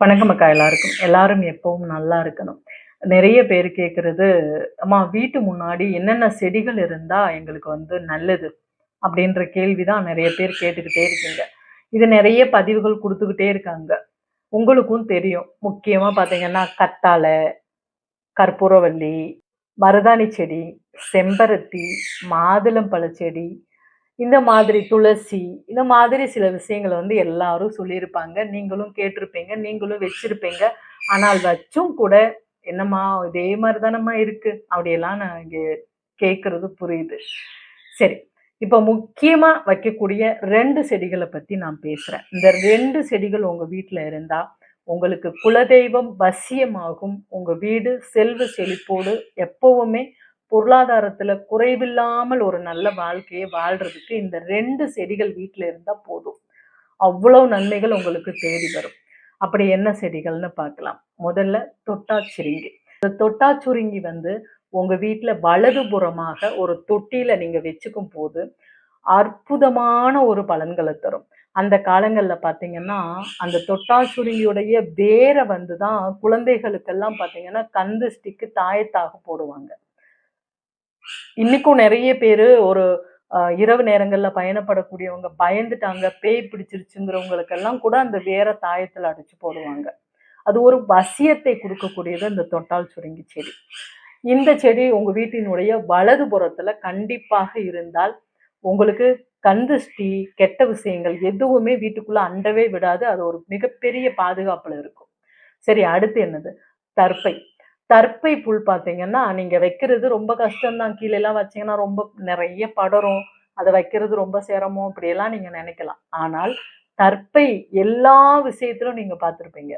வணக்கம் அக்கா எல்லாருக்கும். எல்லாரும் எப்பவும் நல்லா இருக்கணும். நிறைய பேர் கேட்குறது அம்மா வீட்டு முன்னாடி என்னென்ன செடிகள் இருந்தா எங்களுக்கு வந்து நல்லது? அப்படின்ற கேள்வி தான் நிறைய பேர் கேட்டுக்கிட்டே இருக்கீங்க. இது நிறைய பதிவுகள் கொடுத்துக்கிட்டே இருக்காங்க. உங்களுக்கும் தெரியும். முக்கியமாக பார்த்தீங்கன்னா கத்தாழை கற்பூரவல்லி மருதாணி செடி செம்பருத்தி மாதுளம்பழ செடி இந்த மாதிரி துளசி இந்த மாதிரி சில விஷயங்களை வந்து எல்லாரும் சொல்லியிருப்பாங்க. நீங்களும் கேட்டிருப்பீங்க நீங்களும் வச்சிருப்பீங்க. ஆனால் வச்சும் கூட என்னம்மா இதே மாதிரி தானம்மா இருக்கு? அப்படியெல்லாம் நான் இங்கே கேட்கறது புரியுது. சரி இப்போ முக்கியமாக வைக்கக்கூடிய ரெண்டு செடிகளை பற்றி நான் பேசுகிறேன் இந்த ரெண்டு செடிகள் உங்கள் வீட்டில் இருந்தால் உங்களுக்கு குலதெய்வம் வசியமாகும். உங்கள் வீடு செல்வ செழிப்போடு எப்போவுமே பொருளாதாரத்துல குறைவில்லாமல் ஒரு நல்ல வாழ்க்கையை வாழ்றதுக்கு இந்த ரெண்டு செடிகள் வீட்டில் இருந்தா போதும். அவ்வளவு நன்மைகள் உங்களுக்கு தேடி வரும். அப்படி என்ன செடிகள்னு பார்க்கலாம். முதல்ல தொட்டாச்சுருங்கி இந்த தொட்டாச்சுருங்கி வந்து உங்க வீட்டில் வலதுபுறமாக ஒரு தொட்டியில நீங்க வச்சுக்கும் போது அற்புதமான ஒரு பலன்களை தரும். அந்த காலங்களில் பார்த்தீங்கன்னா அந்த தொட்டாச்சுருங்கியுடைய வேரை வந்து தான் குழந்தைகளுக்கெல்லாம் பார்த்தீங்கன்னா கந்து ஸ்டிக்கு தாயத்தாக போடுவாங்க. இன்னைக்கும் நிறைய பேர் ஒரு இரவு நேரங்களில் பயணப்படக்கூடியவங்க பயந்துட்டாங்க பேய் பிடிச்சிருச்சுங்கிறவங்களுக்கெல்லாம் கூட அந்த வேற தாயத்தில் அடிச்சு போடுவாங்க. அது ஒரு வசியத்தை கொடுக்கக்கூடியது அந்த தொட்டால் சுருங்கி செடி. இந்த செடி உங்க வீட்டினுடைய வலது புறத்துல கண்டிப்பாக இருந்தால் உங்களுக்கு கந்துஷ்டி கெட்ட விஷயங்கள் எதுவுமே வீட்டுக்குள்ள அண்டவே விடாது. அது ஒரு மிகப்பெரிய பாதுகாப்புல இருக்கும். சரி அடுத்து என்னது? தர்ப்பை தர்ப்பை புல் பார்த்தீங்கன்னா நீங்கள் வைக்கிறது ரொம்ப கஷ்டம்தான். கீழெல்லாம் வச்சீங்கன்னா ரொம்ப நிறைய படரும் அதை வைக்கிறது ரொம்ப சிரமம் இப்படியெல்லாம் நீங்கள் நினைக்கலாம். ஆனால் தற்பை எல்லா விஷயத்திலும் நீங்கள் பார்த்துருப்பீங்க.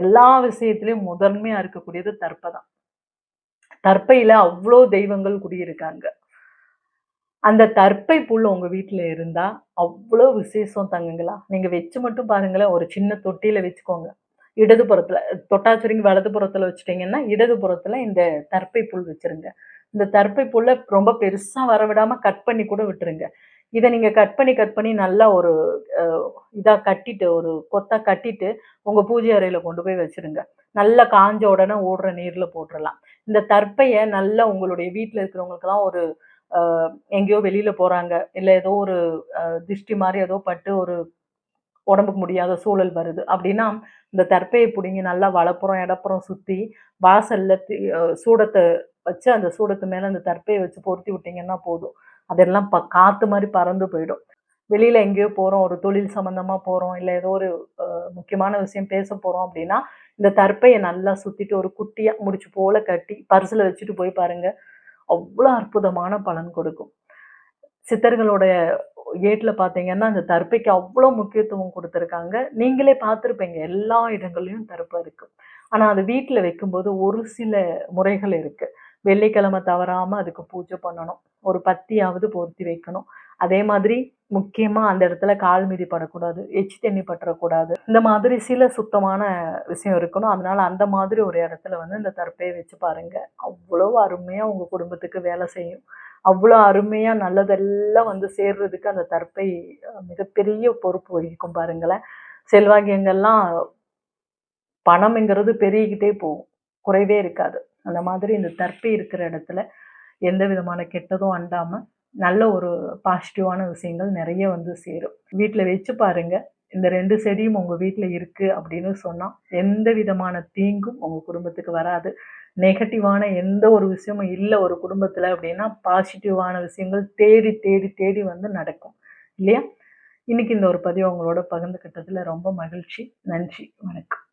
எல்லா விஷயத்திலையும் முதன்மையாக இருக்கக்கூடியது தற்பை தான். தற்பையில் அவ்வளோ தெய்வங்கள் குடியிருக்காங்க. அந்த தற்பை புல் உங்கள் வீட்டில் இருந்தால் அவ்வளோ விசேஷம் தங்குங்களா? நீங்கள் வச்சு மட்டும் பாருங்களேன் ஒரு சின்ன தொட்டியில் வச்சுக்கோங்க. இடதுபுறத்தில் தொட்டாச்சுரிங்கி வலதுபுறத்தில் வச்சுட்டிங்கன்னா இடதுபுறத்தில் இந்த தர்ப்பை புல் வச்சுருங்க. இந்த தர்ப்பை புல்லை ரொம்ப பெருசாக வர கட் பண்ணி கூட விட்டுருங்க. இதை நீங்கள் கட் பண்ணி கட் பண்ணி நல்லா ஒரு இதாக கட்டிட்டு ஒரு கொத்தாக கட்டிட்டு உங்கள் பூஜை அறையில் கொண்டு போய் வச்சிருங்க. நல்லா காஞ்ச உடனே ஓடுற நீரில் போட்டுடலாம் இந்த தற்பையை நல்லா உங்களுடைய வீட்டில் இருக்கிறவங்களுக்கெல்லாம் ஒரு எங்கேயோ வெளியில் போகிறாங்க இல்லை ஏதோ ஒரு திருஷ்டி மாதிரி ஏதோ பட்டு ஒரு உடம்புக்கு முடியாத சூழல் வருது. அப்படின்னா இந்த தற்பையை பிடிங்கி நல்லா வளப்புறம் இடப்புறம் சுற்றி வாசலில் சூடத்தை வச்சு அந்த சூடத்து மேலே அந்த தற்பையை வச்சு பொருத்தி விட்டிங்கன்னா போதும். அதெல்லாம் ப காற்று மாதிரி பறந்து போயிடும். வெளியில் எங்கேயோ போகிறோம் ஒரு தொழில் சம்மந்தமாக போகிறோம் இல்லை ஏதோ ஒரு முக்கியமான விஷயம் பேச போகிறோம் அப்படின்னா இந்த தற்பையை நல்லா சுற்றிட்டு ஒரு குட்டியாக முடிச்சு போல கட்டி பரிசில் வச்சுட்டு போய் பாருங்கள் அவ்வளோ அற்புதமான பலன் கொடுக்கும். சித்தர்களோட ஏட்டில் பார்த்தீங்கன்னா அந்த தர்ப்பைக்கு அவ்வளோ முக்கியத்துவம் கொடுத்துருக்காங்க. நீங்களே பார்த்துருப்பீங்க எல்லா இடங்கள்லையும் தர்ப்பை இருக்குது ஆனால் அது வீட்டில் வைக்கும்போது ஒரு சில முறைகள் இருக்குது வெள்ளிக்கிழமை தவறாமல் அதுக்கு பூஜை பண்ணணும். ஒரு பத்தியாவது பொருத்தி வைக்கணும். அதே மாதிரி முக்கியமாக அந்த இடத்துல கால் மீதி படக்கூடாது எச்சி தண்ணி பற்றக்கூடாது. இந்த மாதிரி சில சுத்தமான விஷயம் இருக்கணும். அதனால அந்த மாதிரி ஒரு இடத்துல வந்து இந்த தற்பையை வச்சு பாருங்க. அவ்வளோ அருமையாக உங்கள் குடும்பத்துக்கு வேலை செய்யும். அவ்வளோ அருமையாக நல்லதெல்லாம் வந்து சேர்றதுக்கு அந்த தற்பை மிகப்பெரிய பொறுப்பு வகிக்கும் பாருங்களேன். செல்வாக்கியங்கள்லாம் பணம்ங்கிறது பெருகிக்கிட்டே போகும். குறைவே இருக்காது. அந்த மாதிரி இந்த தற்பை இருக்கிற இடத்துல எந்த விதமான கெட்டதும் அண்டாமல் நல்ல ஒரு பாசிட்டிவான விஷயங்கள் நிறைய வந்து சேரும். வீட்டில் வச்சு பாருங்கள் இந்த ரெண்டு செடியும் உங்கள் வீட்டில் இருக்குது அப்படின்னு சொன்னால் எந்த விதமான தீங்கும் உங்கள் குடும்பத்துக்கு வராது. நெகட்டிவான எந்த ஒரு விஷயமும் இல்லை ஒரு குடும்பத்தில் அப்படின்னா பாசிட்டிவான விஷயங்கள் தேடி தேடி தேடி வந்து நடக்கும். இல்லையா? இன்னைக்கு இந்த ஒரு பதிவு உங்களோட பகிர்ந்துக்கிட்டதில் ரொம்ப மகிழ்ச்சி. நன்றி. வணக்கம்.